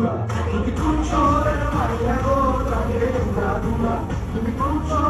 তুমি কোন শহরের মাইয়া গো লাগে ঘুরা ঘুরা তুমি কোন শহরের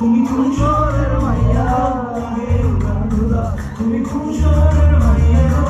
তুমি শহরের মাইয়া তুমি কোন শহরের মাইয়া